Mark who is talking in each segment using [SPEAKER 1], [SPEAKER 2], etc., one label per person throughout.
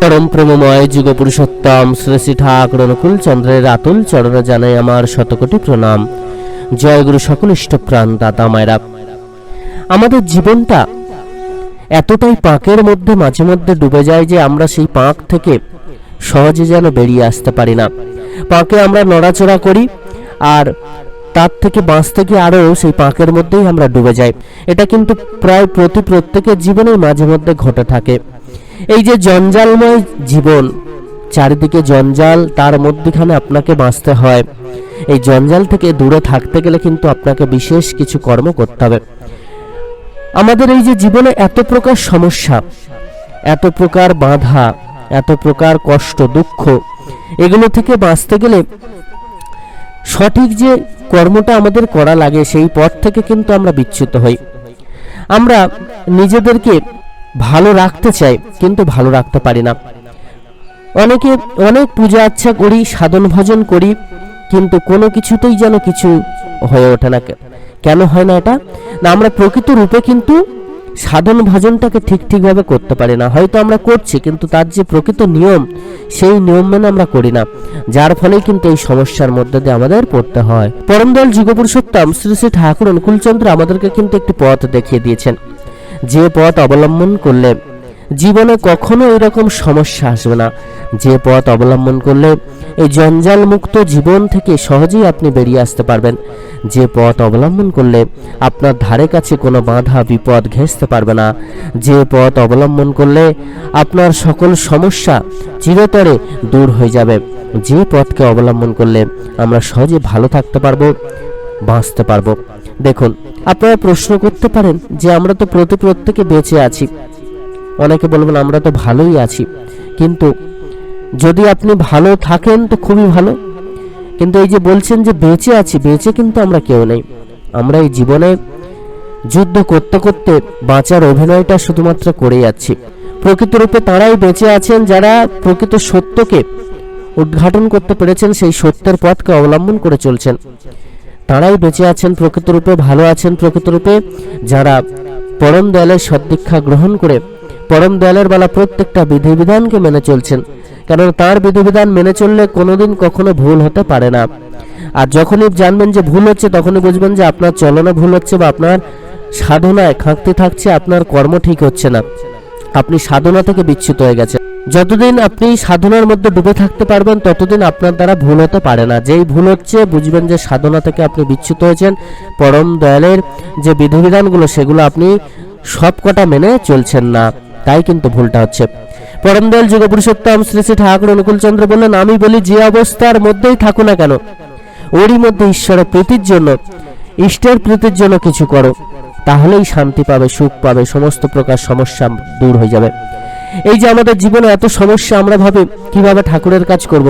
[SPEAKER 1] পরম প্রেমময় যুগ পুরুষোত্তম শ্রী শ্রী ঠাকুর অনুকূল চন্দ্রের আতুল চরণে জানাই আমার শতকোটি প্রণাম। জয় গুরু সকল ইষ্টপ্রাণ দাতা মায়েরা। আমাদের জীবনটা এতটাই পাঁকের মধ্যে মাঝে মধ্যে ডুবে যায় যে আমরা সেই পাঁক থেকে সহজে যেন বেরিয়ে আসতে পারি না। পাঁকে আমরা নড়াচড়া করি আর তার থেকে বাঁচতে গিয়ে আরও সেই পাঁকের মধ্যেই আমরা ডুবে যাই। এটা কিন্তু প্রায় প্রতি প্রত্যেকের জীবনেই মাঝে মধ্যে ঘটে থাকে। এই যে জঞ্জালময় জীবন, চারিদিকে জঞ্জাল, তার মধ্যেখানে আপনাকে বাঁচতে হয়। এই জঞ্জাল থেকে দূরে থাকতে গেলে কিন্তু আপনাকে বিশেষ কিছু কর্ম করতে হবে। আমাদের এই যে জীবনে এত প্রকার সমস্যা, এত প্রকার বাধা, এত প্রকার কষ্ট, দুঃখ, এগুলো থেকে বাঁচতে গেলে সঠিক যে কর্মটা আমাদের করা লাগে, সেই পথ থেকে কিন্তু আমরা বিচ্যুত হই। আমরা নিজেদেরকে ভালো রাখতে চাই, কিন্তু ভালো রাখতে পারি না। অনেকে অনেক পূজা আচ্ছা করি, সাধন ভজন করি, কিন্তু কোনো কিছুতেই যেন কিছু হয়ে ওঠে না। কেন হয় না এটা? না, আমরা প্রকৃত রূপে কিন্তু সাধন ভজনটাকে ঠিক ঠিকভাবে করতে পারি না। হয়তো আমরা করছি, কিন্তু তার যে প্রকৃত নিয়ম, সেই নিয়ম মেনে আমরা করি না। যার ফলে কিন্তু এই সমস্যার মধ্যে দিয়ে আমাদের পড়তে হয়। পরমদল যুগপুরুষোত্তম শ্রী শ্রী ঠাকুর অনুকূলচন্দ্র আমাদেরকে কিন্তু একটি পথ দেখিয়ে দিয়েছেন। যে পথ অবলম্বন করলে জীবনে কখনো এরকম সমস্যা আসবে না। যে পথ অবলম্বন করলে এই জঞ্জাল মুক্ত জীবন থেকে সহজেই আপনি বেরিয়ে আসতে পারবেন। যে পথ অবলম্বন করলে আপনার ধারে কাছে কোনো বাধা, বিপদ ঘেঁষতে পারবে না। যে পথ অবলম্বন করলে আপনার সকল সমস্যা চিরতরে দূর হয়ে যাবে। যে পথকে অবলম্বন করলে আমরা সহজে ভালো থাকতে পারব, বাঁচতে পারব। দেখুন আপনারা প্রশ্ন করতে পারেন যে আমরা তো প্রতি প্রত্যেকে বেঁচে আছি। অনেকে বলবেন, আমরা তো ভালোই আছি। কিন্তু যদি আপনি ভালো থাকেন তো খুবই ভালো। কিন্তু এই যে বলছেন যে বেঁচে আছি, বেঁচে কিন্তু আমরা কেউ নেই। আমরা এই জীবনে যুদ্ধ করতে করতে বাঁচার অভিনয়টা শুধুমাত্র করে যাচ্ছি। প্রকৃত রূপে তারাই বেঁচে আছেন যারা প্রকৃত সত্যকে উদ্ঘাটন করতে পেরেছেন, সেই সত্যের পথকে অবলম্বন করে চলছেন। তারাই বেঁচে আছেন প্রকৃত রূপে, ভালো আছেন প্রকৃত রূপে। যারা পরম দয়ালের সদ্দীক্ষা গ্রহণ করে পরম দয়ালের বেলা প্রত্যেকটা বিধিবিধানকে মেনে চলছেন কারণ তার বিধিবিধান মেনে চললে কোনোদিন কখনো ভুল হতে পারে না। আর যখনই জানবেন যে ভুল হচ্ছে, তখনই বুঝবেন যে আপনার চলনা ভুল হচ্ছে বা আপনার সাধনায় খাঁকতে থাকছে, আপনার কর্ম ঠিক হচ্ছে না। আপনি সাধনা থেকে বিচ্যুত হয়ে গেছেন। যতদিন আপনি সাধনার মধ্যে ডুবে থাকতে পারবেন, ততদিন আপনার দ্বারা ভুল হতে পারে না। যেই ভুল হচ্ছে, বুঝবেন যে সাধনা থেকে আপনি বিচ্যুত হয়েছেন। পরম দয়ালের যে বিধিবিধানগুলো, সেগুলো আপনি সব কটা মেনে চলছেন না। তাই কিন্তু ভুলটা হচ্ছে। পরম দয়াল যুগ পুরুষোত্তম শ্রী শ্রী ঠাকুর অনুকূলচন্দ্র বললেন, আমি বলি, যে অবস্থার মধ্যেই থাকো না কেন, ওরই মধ্যে ঈশ্বরের প্রীতির জন্য, ইষ্টের প্রীতির জন্য কিছু করো। তাহলেই শান্তি পাবে, সুখ পাবে, সমস্ত প্রকার সমস্যা দূর হয়ে যাবে। এই যে আমাদের জীবনে এত সমস্যা, আমরা ভাবে কীভাবে ঠাকুরের কাজ করব।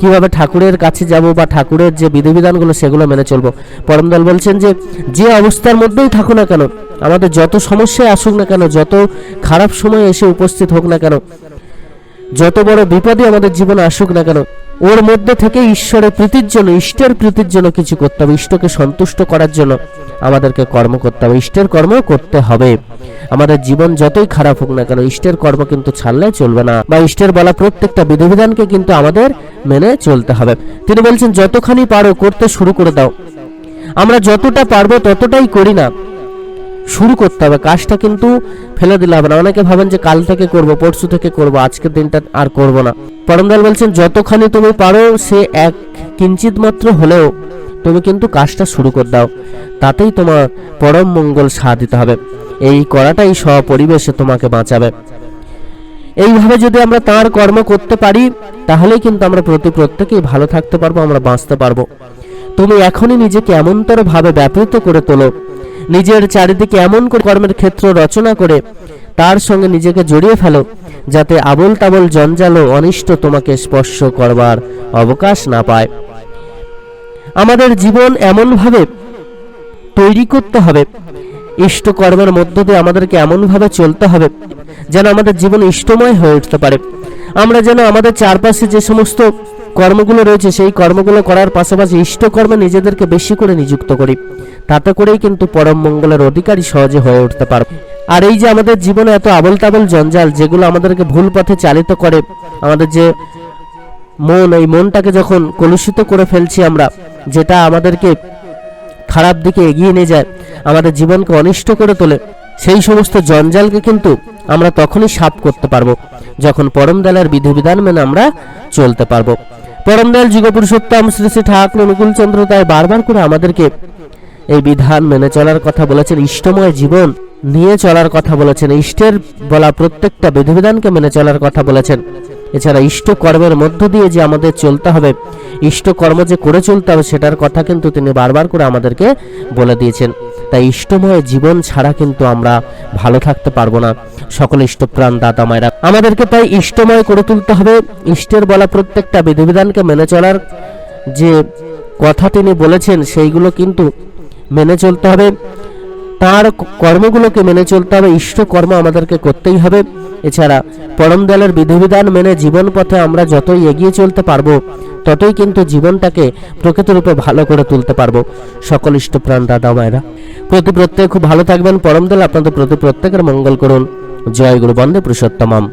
[SPEAKER 1] কীভাবে ঠাকুরের কাছে যাব বা ঠাকুরের যে বিধিবিধানগুলো সেগুলো মেনে চলবো? পরমদল বলছেন যে যে অবস্থার মধ্যেই থাকো না কেন, আমাদের যত সমস্যায় আসুক না কেন, যত খারাপ সময় এসে উপস্থিত হোক না কেন, যত বড় বিপদে আমাদের জীবনে আসুক না কেন, ওর মধ্যে থেকে ঈশ্বরের প্রীতির জন্য, ইষ্টের প্রীতির জন্য কিছু করতে হবে। ইষ্টকে সন্তুষ্ট করার জন্য আমাদেরকে কর্ম করতে হবে। ইষ্টের কর্ম করতে হবে। আমাদের জীবন যতই খারাপ হোক না কেন, ইষ্টের কর্ম কিন্তু ছাড়লে চলবে না বা ইষ্টের বলা প্রত্যেকটা বিধিবিধানকে কিন্তু আমাদের মেনে চলতে হবে। তিনি বলছেন, যতখানি পারো করতে শুরু করে দাও। আমরা যতটা পারব ততটাই করি না। শুরু করতে হবে। কাজটা কিন্তু ফেলে দিলে হবে না। অনেকে ভাবেন যে কাল থেকে করব, পরশু থেকে করব, আজকের দিনটা আর করব না। পরমদয়াল বলছেন, যতখানি তুমি পারো সে এক কিঞ্চিত মাত্র হলেও তুমি কিন্তু কাজটা শুরু করে দাও। তাতেই তোমার পরম মঙ্গল সাধিত হবে। এই করাটাই সপরিবেশে তোমাকে বাঁচাবে। এইভাবে যদি আমরা তার কর্ম করতে পারি, তাহলেই কিন্তু আমরা প্রতি প্রত্যেকেই ভালো থাকতে পারব, আমরা বাঁচতে পারব। তুমি এখনই নিজেকে এমনতর ভাবে ব্যাপৃত করে তোলো। নিজের চারিদিকে এমন করে কর্মের ক্ষেত্র রচনা করে, তার সঙ্গে নিজেকে জড়িয়ে ফেলো, যাতে আবল তাবল জঞ্জাল অনিষ্ট তোমাকে স্পর্শ করবার অবকাশ না পায়। আমাদের জীবন এমনভাবে তৈরি করতে হবে ইষ্ট কর্মের মধ্য দিয়ে আমাদেরকে এমনভাবে চলতে হবে যেন আমাদের জীবন ইষ্টময় হয়ে উঠতে পারে। আমরা যেন আমাদের চারপাশে যে সমস্ত কর্মগুলো রয়েছে, সেই কর্মগুলো করার পাশাপাশি ইষ্টকর্মে নিজেদেরকে বেশি করে নিযুক্ত করি। তাতে করেই কিন্তু পরম মঙ্গলের অধিকারী সহজে হয়ে উঠতে পারবে। আর এই যে আমাদের জীবনে এত আবল তাবল জঞ্জাল, যেগুলো আমাদেরকে ভুল পথে চালিত করে, আমাদের যে মন, এই মনটাকে যখন কলুষিত করে ফেলছি আমরা, যেটা আমাদেরকে খারাপ দিকে এগিয়ে নিয়ে যায়, আমাদের জীবনকে অনিষ্ট করে তোলে। সেই সমস্ত জঞ্জালকে কিন্তু আমরা তখনই সাফ করতে পারব, যখন পরম দয়ালের বিধিবিধান মেনে আমরা চলতে পারব। পরম দয়াল যুগপুরুষোত্তম শ্রী শ্রী ঠাকুর অনুকূল চন্দ্র তাই বারবার করে আমাদেরকে এই বিধান মেনে চলার কথা বলেছেন, ইষ্টময় জীবন নিয়ে চলার কথা বলেছেন, ইষ্টের বলা প্রত্যেকটা বিধিবিধানকে মেনে চলার কথা বলেছেন। এছাড়া ইষ্টকর্মের মধ্য দিয়ে যে আমাদের চলতে হবে, ইষ্টকর্ম যে করে চলতে হবে সেটার কথা কিন্তু তিনি বারবার করে আমাদেরকে বলে দিয়েছেন। তাই ইষ্টময় জীবন ছাড়া কিন্তু আমরা ভালো থাকতে পারব না। সকল ইষ্টপ্রাণ দাতা মায়েরা, আমাদেরকে তাই ইষ্টময় করে তুলতে হবে। ইষ্টের বলা প্রত্যেকটা বিধিবিধানকে মেনে চলার যে কথা তিনি বলেছেন, সেইগুলো কিন্তু মেনে চলতে হবে। তার কর্মগুলোকে মেনে চলতে হবে, ইষ্ট কর্ম আমাদেরকে করতেই হবে। এছাড়া পরম দয়ালের বিধিবিধান মেনে জীবন পথে আমরা যতই এগিয়ে চলতে পারব, ততই কিন্তু জীবনটাকে প্রকৃতরূপে ভালো করে তুলতে পারব। সকল ইষ্টপ্রাণ দাদা মায়েরা, প্রতি প্রত্যেক খুব ভালো থাকবেন। পরম দল আপনাদের প্রতি প্রত্যেকের মঙ্গল করুন। জয় গুরু বন্দে পুরুষোত্তমম।